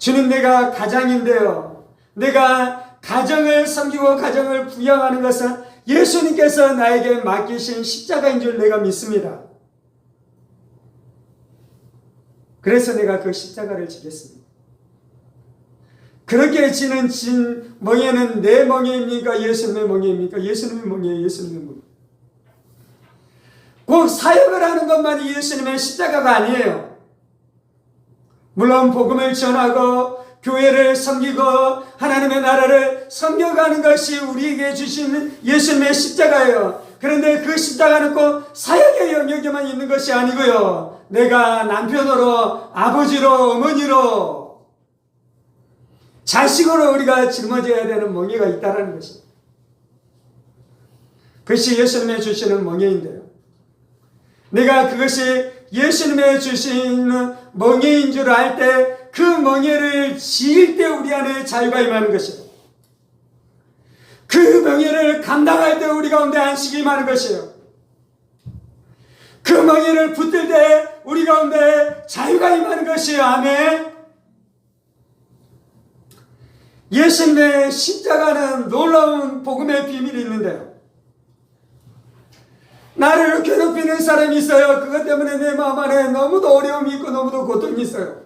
주님 내가 가장인데요. 내가 가정을 섬기고 가정을 부양하는 것은 예수님께서 나에게 맡기신 십자가인 줄 내가 믿습니다. 그래서 내가 그 십자가를 지겠습니다. 그렇게 지는 진 멍에는 내 멍에입니까? 예수님의 멍에입니까? 예수님의 멍에 예수님의 멍에. 꼭 사역을 하는 것만이 예수님의 십자가가 아니에요. 물론 복음을 전하고 교회를 섬기고 하나님의 나라를 섬겨가는 것이 우리에게 주신 예수님의 십자가예요. 그런데 그 십자가는 꼭 사역의 영역에만 있는 것이 아니고요. 내가 남편으로 아버지로 어머니로 자식으로 우리가 짊어져야 되는 멍에가 있다는 것입니다. 그것이 예수님의 주시는 멍에인데요. 내가 그것이 예수님의 주시는 멍에인 줄 알 때 그 멍에를 지을 때 우리 안에 자유가 임하는 것이에요. 그 멍에를 감당할 때 우리 가운데 안식이 임하는 것이에요. 그 멍에를 붙들 때 우리 가운데 자유가 임하는 것이에요. 아멘. 예수님의 십자가는 놀라운 복음의 비밀이 있는데요. 나를 괴롭히는 사람이 있어요. 그것 때문에 내 마음 안에 너무도 어려움이 있고 너무도 고통이 있어요.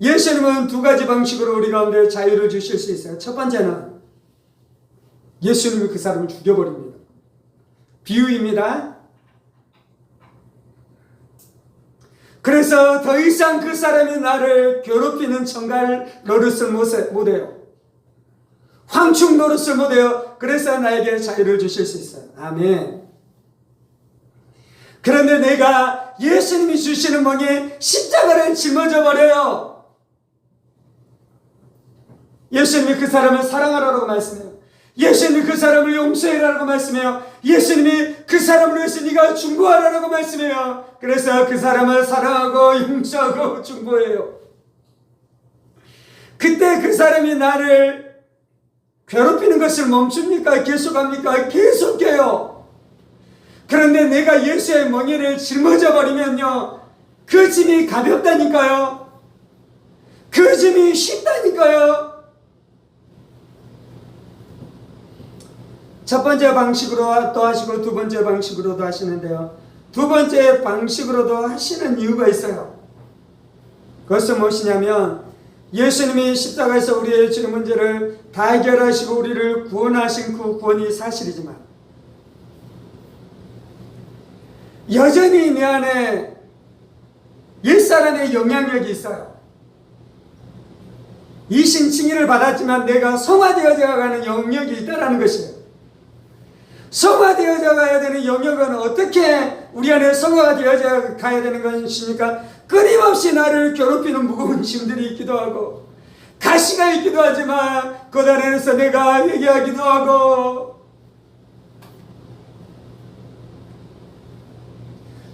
예수님은 두 가지 방식으로 우리 가운데 자유를 주실 수 있어요. 첫 번째는 예수님이 그 사람을 죽여버립니다. 비유입니다. 그래서 더 이상 그 사람이 나를 괴롭히는 청갈 노릇을 못해요. 황충 노릇을 못해요. 그래서 나에게 자유를 주실 수 있어요. 아멘. 그런데 내가 예수님이 주시는 멍에 십자가를 짊어져 버려요. 예수님이 그 사람을 사랑하라고 말씀해요. 예수님이 그 사람을 용서해라라고 말씀해요. 예수님이 그 사람을 위해서 네가 중보하라라고 말씀해요. 그래서 그 사람을 사랑하고 용서하고 중보해요. 그때 그 사람이 나를 괴롭히는 것을 멈춥니까? 계속합니까? 계속해요. 그런데 내가 예수의 멍에를 짊어져 버리면요. 그 짐이 가볍다니까요. 그 짐이 쉽다니까요. 첫 번째 방식으로 또 하시고 두 번째 방식으로도 하시는데요. 두 번째 방식으로도 하시는 이유가 있어요. 그것은 무엇이냐면 예수님이 십자가에서 우리의 죄 문제를 다 해결하시고 우리를 구원하신 그 구원이 사실이지만 여전히 내 안에 옛사람의 영향력이 있어요. 이신 칭의를 받았지만 내가 성화되어져 가는 영역이 있다는 것이에요. 성화되어져 가야 되는 영역은 어떻게 우리 안에 성화가 되어져 가야 되는 것입니까? 끊임없이 나를 괴롭히는 무거운 짐들이 있기도 하고 가시가 있기도 하지만 그 안에서 내가 회개하기도 하고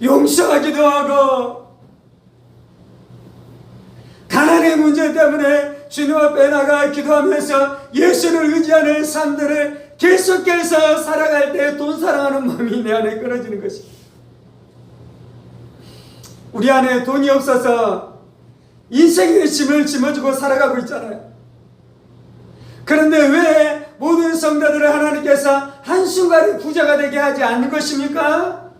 용서하기도 하고 가난의 문제 때문에 주님 앞에 나가 기도하면서 예수를 의지하는 삶들을 계속해서 살아갈 때 돈 사랑하는 마음이 내 안에 끊어지는 것입니다. 우리 안에 돈이 없어서 인생의 짐을 짊어지고 살아가고 있잖아요. 그런데 왜 모든 성도들을 하나님께서 한순간에 부자가 되게 하지 않는 것입니까?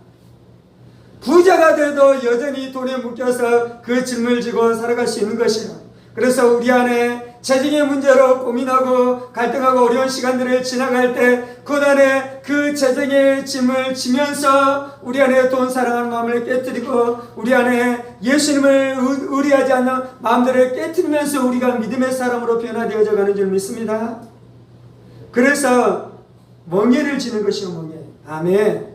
부자가 돼도 여전히 돈에 묶여서 그 짐을 지고 살아갈 수 있는 것이요. 그래서 우리 안에 재정의 문제로 고민하고 갈등하고 어려운 시간들을 지나갈 때, 그 안에 그 재정의 짐을 지면서 우리 안에 돈 사랑하는 마음을 깨뜨리고, 우리 안에 예수님을 의리하지 않는 마음들을 깨뜨리면서 우리가 믿음의 사람으로 변화되어져 가는 줄 믿습니다. 그래서 멍해를 지는 것이요, 멍해. 아멘.